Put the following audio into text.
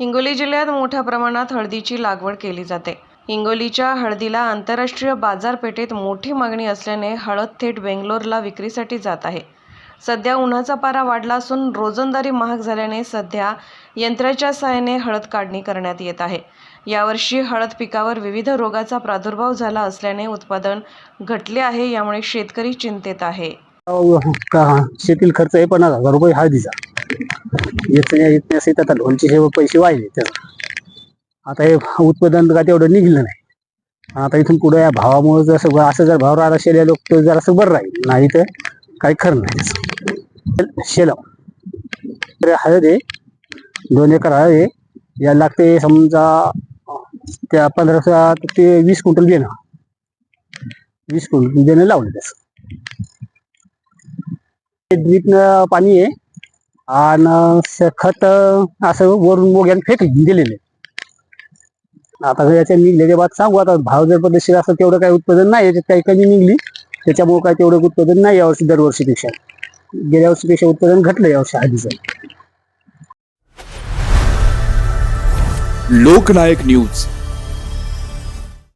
हिंगोली जिल्ह्यात मोठ्या प्रमाणात हळदीची लागवड केली जाते. हिंगोलीच्या हळदीला आंतरराष्ट्रीय बाजारपेठेत मोठी मागणी असल्याने हळद थेट बेंगलोरला विक्रीसाठी जात आहे. सध्या उन्हाचा पारा वाढला असून रोजंदारी महाग झाल्याने सध्या यंत्राच्या सहाय्याने हळद काढणी करण्यात येत आहे. यावर्षी हळद पिकावर विविध रोगाचा प्रादुर्भाव झाला असल्याने उत्पादन घटले आहे यामुळे शेतकरी चिंतेत आहे. शेतील खर्च आहे पन्नास हजार रुपये हळदीचा येत येत आता लोनचे हे पैसे वाहिले त्याला आता हे उत्पादन का तेवढं निघलं नाही. आता इथून पुढे या भावामुळे जर सगळं असं जर भाव राहिला शेल्या लोक तर जरासं बरं राहील. नाही तर काही खरं नाही शेलम तर हळद आहे दोन एकर हळद आहे. याला लागते समजा त्या पंधरा ते वीस क्विंटल देणं. वीस क्विंटल देणं लावलं त्याचं. ड्रीपनं पाणी आहे. आणि खत असं वरून मोग्याने फेक दिलेले. आता याच्या निघल्याच्या बाद सांगू. आता भाव जर पद्धतशीर असं तेवढं काही उत्पादन नाही. याच्यात काही कमी निघली. त्याच्यामुळे काय तेवढं उत्पादन नाही यावर्षी दरवर्षीपेक्षा. गेल्या वर्षीपेक्षा उत्पादन घटलं यावर्षी हळदीचं लोकनायक न्यूज.